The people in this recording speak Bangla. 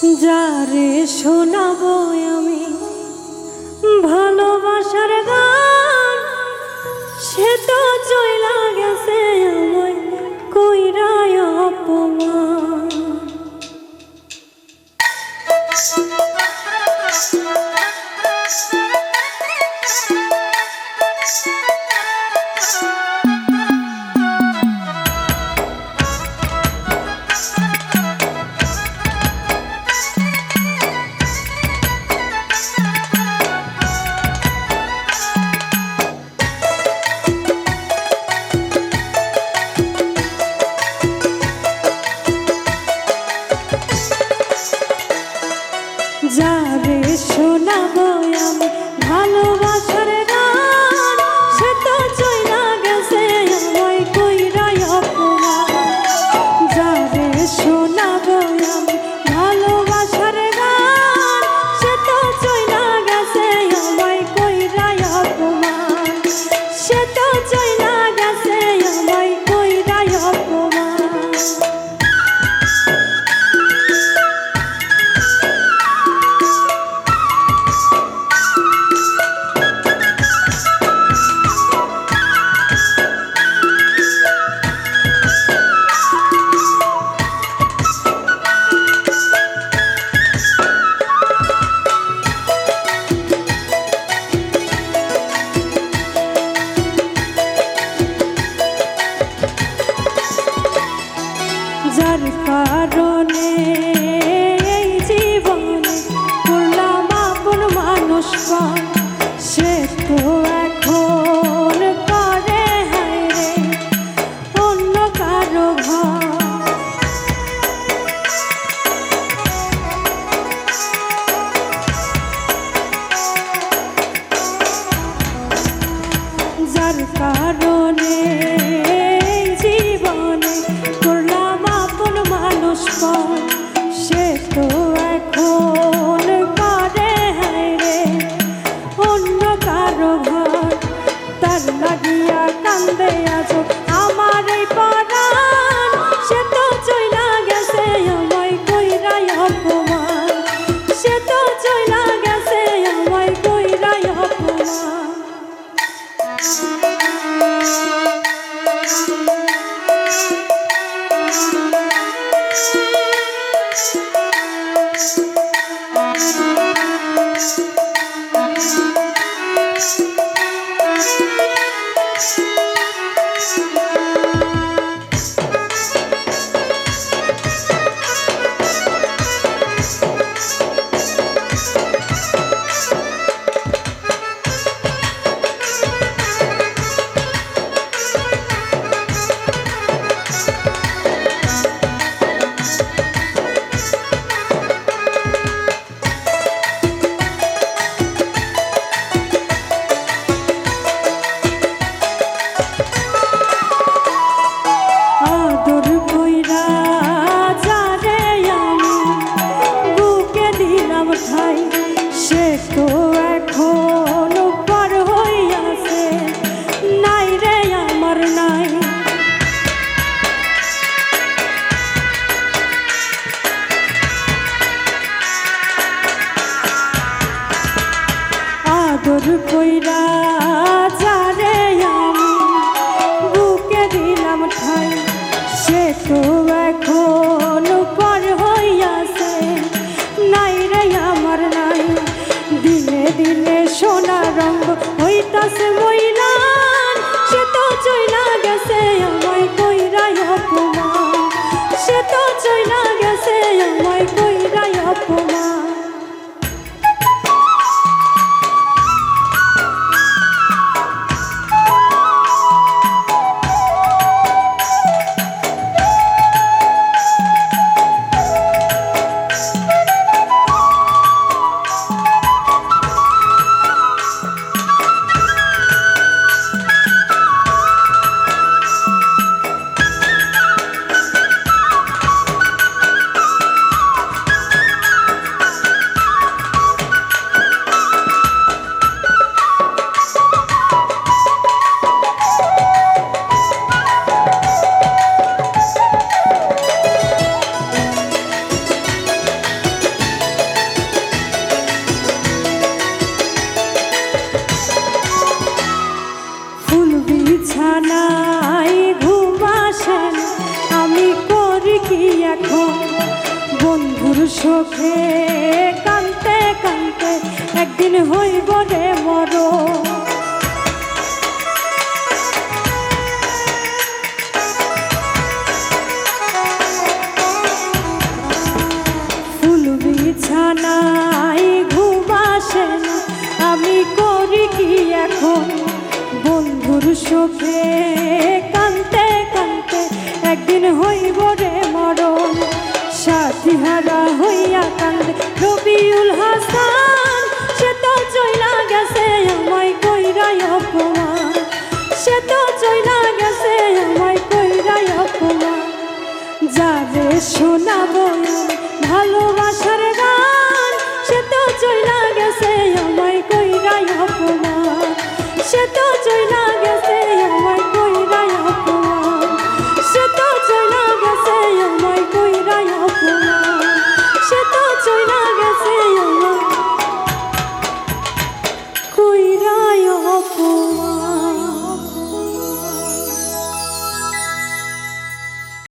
যারে শোনাবো আমি ভালোবাসার গান লাগিয়া কান্দে আজ আদর কইরা যারে আমি বুকে দিলাম ঠাই সে তো এখন সুখে কানতে কানতে একদিন হইব রে মর ফুল বিছানায় ঘুম আসে না, আমি করি কি এখন? বন্ধুর সুখে কানতে কানতে একদিন হইব রে মরণ। সাথী হারা হইয়া কান্দে। রবিউল হাসান সে তো চইলা গেছে আমায় কইরাই অপমান।